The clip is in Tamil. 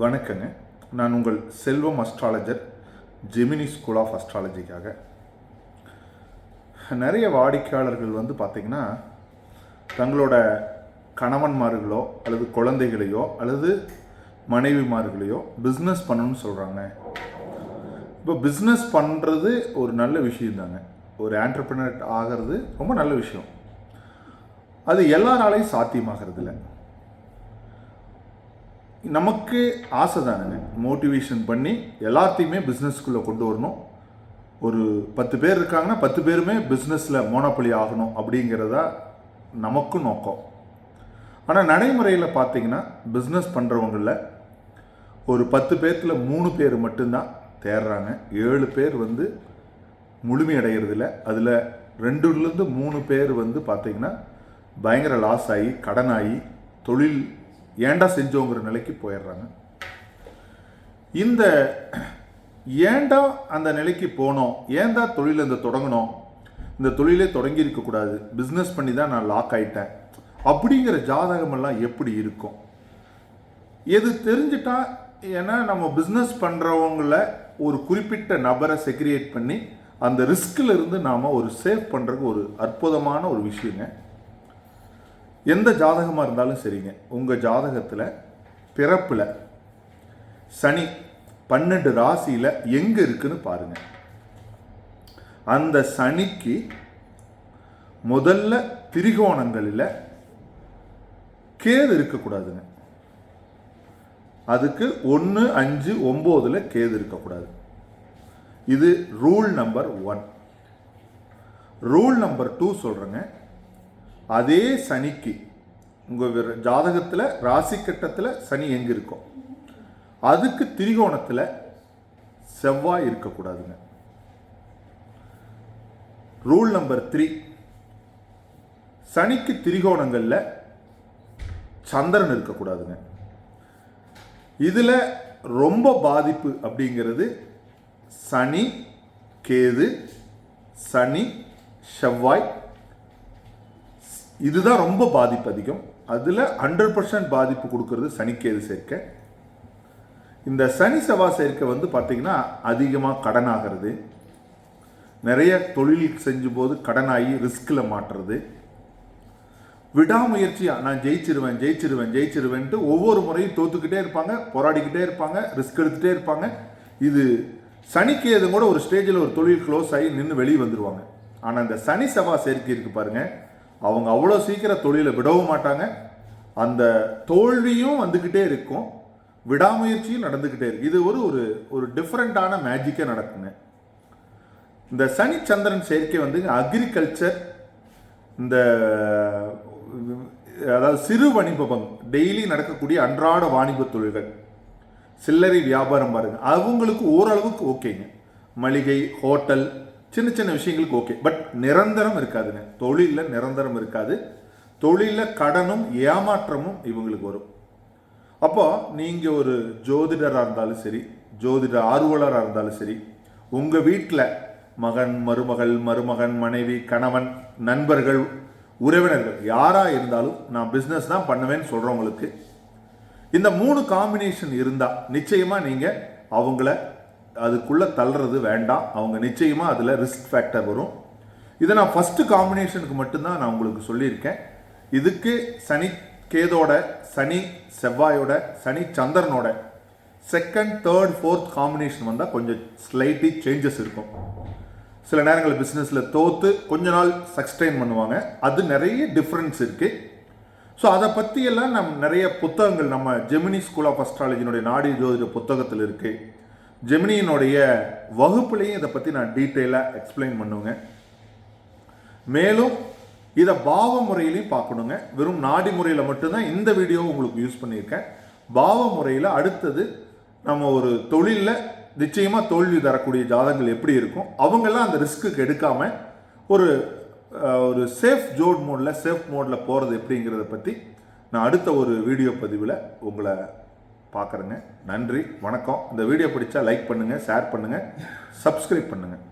வணக்கங்க. நான் உங்கள் Selvam astrologer Gemini school of அஸ்ட்ராலஜிக்காக நிறைய வாடிக்கையாளர்கள் வந்து பார்த்திங்கன்னா தங்களோட கணவன்மார்களோ அல்லது குழந்தைகளையோ அல்லது மனைவிமார்களையோ பிஸ்னஸ் பண்ணணும்னு சொல்கிறாங்க இப்போ பிஸ்னஸ் பண்ணுறது ஒரு நல்ல விஷயம் தாங்க ஒரு ஆண்டர்பிரினர் ஆகிறது ரொம்ப நல்ல விஷயம். அது எல்லாராலையும் சாத்தியமாகிறது இல்லை நமக்கு ஆசை தானுங்க? மோட்டிவேஷன் பண்ணி எல்லாத்தையுமே பிஸ்னஸ்க்குள்ளே கொண்டு வரணும். ஒரு பத்து பேர் இருக்காங்கன்னா பத்து பேருமே பிஸ்னஸில் மோனோப்பொலி ஆகணும் அப்படிங்கிறதா நமக்கும் நோக்கம். ஆனால் நடைமுறையில் பார்த்தீங்கன்னா பிஸ்னஸ் பண்ணுறவங்களில் ஒரு பத்து பேர்த்தில் மூணு பேர் மட்டும்தான் தேடுறாங்க ஏழு பேர் வந்து முழுமையடைகிறதில்ல அதில் ரெண்டுலேருந்து மூணு பேர் வந்து பார்த்திங்கன்னா பயங்கர லாஸ் ஆகி கடன் ஆகி தொழில் ஏண்டா செஞ்சோங்கிற நிலைக்கு போயிடுறாங்க. இந்த ஏண்டா அந்த நிலைக்கு போனோம்? ஏண்டா தொழில் இந்த தொடங்கணும் இந்த தொழிலே தொடங்கி இருக்கக்கூடாது பிஸ்னஸ் பண்ணி தான் நான் லாக் ஆயிட்டேன். அப்படிங்கிற ஜாதகமெல்லாம் எப்படி இருக்கும்? எது தெரிஞ்சிட்டா ஏன்னா நம்ம பிஸ்னஸ் பண்ணுறவங்கள ஒரு குறிப்பிட்ட நபரை செக்ரியேட் பண்ணி அந்த ரிஸ்கில் இருந்து நாம் ஒரு சேவ் பண்ணுறதுக்கு ஒரு அற்புதமான ஒரு விஷயங்க. எந்த ஜாதகமாக இருந்தாலும் சரிங்க. உங்கள் ஜாதகத்தில் பிறப்பில் சனி பன்னெண்டு ராசியில் எங்கே இருக்குன்னு பாருங்கள் அந்த சனிக்கு முதல்ல திரிகோணங்களில் கேது இருக்கக்கூடாதுங்க அதுக்கு ஒன்று அஞ்சு ஒம்போதில் கேது இருக்கக்கூடாது இது rule number one. Rule number two சொல்கிறேங்க அதே சனிக்கு உங்கள் ஜாதகத்தில் ராசி கட்டத்தில் சனி எங்கே இருக்கும் அதுக்கு திரிகோணத்தில் செவ்வாய் இருக்கக்கூடாதுங்க ரூல் நம்பர் த்ரீ சனிக்கு திரிகோணங்களில் சந்திரன் இருக்கக்கூடாதுங்க இதில் ரொம்ப பாதிப்பு அப்படிங்கிறது சனி கேது சனி செவ்வாய் இதுதான் ரொம்ப பாதிப்பு அதிகம். அதில் ஹண்ட்ரட் பர்சன்ட் பாதிப்பு கொடுக்கறது சனிக்கேது சேர்க்கை. இந்த சனி செவ்வாய் சேர்க்கை வந்து பார்த்திங்கன்னா அதிகமாக கடன் ஆகிறது நிறைய தொழில் செஞ்சும் போது கடனாகி ரிஸ்கில் மாட்டுறது. விடாமுயற்சியாக நான் ஜெயிச்சிருவேன் ஜெயிச்சிருவேன் ஜெயிச்சிருவேன்ட்டு ஒவ்வொரு முறையும் தோத்துக்கிட்டே இருப்பாங்க போராடிக்கிட்டே இருப்பாங்க ரிஸ்க் எடுத்துகிட்டே இருப்பாங்க. இது சனிக்கு எதுவும் கூட ஒரு ஸ்டேஜில் ஒரு தொழில் க்ளோஸ் ஆகி நின்று வெளியே வந்துடுவாங்க ஆனால் இந்த சனி செவ்வாய் சேர்க்கை இருக்குது பாருங்கள் அவங்க அவ்வளோ சீக்கிரம் தொழிலை விடவும் மாட்டாங்க. அந்த தோல்வியும் வந்துக்கிட்டே இருக்கும். விடாமுயற்சியும் நடந்துக்கிட்டே இருக்கு. இது ஒரு ஒரு ஒரு டிஃப்ரெண்ட்டான மேஜிக்காக நடக்குங்க. இந்த சனி சந்திரன் சேர்க்கை வந்து அக்ரிகல்ச்சர் இந்த அதாவது சிறு வணிபம் டெய்லி நடக்கக்கூடிய அன்றாட வாணிப தொழில்கள் சில்லறை வியாபாரம் பாருங்கள் அவங்களுக்கு ஓரளவுக்கு ஓகேங்க மளிகை ஹோட்டல் சின்ன சின்ன விஷயங்களுக்கு ஓகே பட் நிரந்தரம் இருக்காதுங்க. தொழிலில் நிரந்தரம் இருக்காது. தொழிலில் கடனும் ஏமாற்றமும் இவங்களுக்கு வரும். அப்போது நீங்கள் ஒரு ஜோதிடராக இருந்தாலும் சரி ஜோதிட ஆர்வலராக இருந்தாலும் சரி உங்கள் வீட்டில் மகன் மருமகள் மருமகன் மனைவி கணவன் நண்பர்கள் உறவினர்கள் யாராக இருந்தாலும் நான் பிஸ்னஸ் தான் பண்ணுவேன்னு சொல்கிறவங்களுக்கு இந்த மூணு காம்பினேஷன் இருந்தால் நிச்சயமாக நீங்கள் அவங்கள அதுக்குள்ளே தள்ளுறது வேண்டாம். அவங்க நிச்சயமாக அதில் ரிஸ்க் ஃபேக்டர் வரும். இதை நான் ஃபஸ்ட்டு காம்பினேஷனுக்கு மட்டும்தான் நான் உங்களுக்கு சொல்லியிருக்கேன். இதுக்கு சனி கேதோட சனி செவ்வாயோட சனி சந்திரனோட செகண்ட் தேர்ட் ஃபோர்த் காம்பினேஷன் வந்தால் கொஞ்சம் ஸ்லைட்லி சேஞ்சஸ் இருக்கும். சில நேரங்களில் பிஸ்னஸில் தோற்று கொஞ்ச நாள் சக்ஸ்டைன் பண்ணுவாங்க. அது நிறைய டிஃப்ரென்ஸ் இருக்குது ஸோ அதை பற்றியெல்லாம் நம் நிறைய புத்தகங்கள் நம்ம ஜெமினி ஸ்கூல் ஆஃப் அஸ்ட்ராலஜினுடைய நாடி ஜோதிட புத்தகத்தில் இருக்குது ஜெமினியினுடைய வகுப்புலையும் இதை பற்றி நான் டீட்டெயிலாக எக்ஸ்பிளைன் பண்ணுவேங்க. மேலும் இதை பாவ முறையிலையும் பார்க்கணுங்க. வெறும் நாடி முறையில் மட்டும்தான் இந்த வீடியோவை உங்களுக்கு யூஸ் பண்ணியிருக்கேன். பாவ முறையில் அடுத்தது நம்ம ஒரு தொழிலில் நிச்சயமாக தோல்வி தரக்கூடிய ஜாதகங்கள் எப்படி இருக்கும்? அவங்கெல்லாம் அந்த ரிஸ்க்குக்கு எடுக்காமல் ஒரு ஒரு சேஃப் ஜோட் மோடில் சேஃப் மோடில் போகிறது எப்படிங்கிறத பற்றி நான் அடுத்த ஒரு வீடியோ பதிவில் உங்களை பார்க்குறேங்க. நன்றி வணக்கம். இந்த வீடியோ பிடிச்சா லைக் பண்ணுங்கள் ஷேர் பண்ணுங்கள் சப்ஸ்கிரைப் பண்ணுங்கள்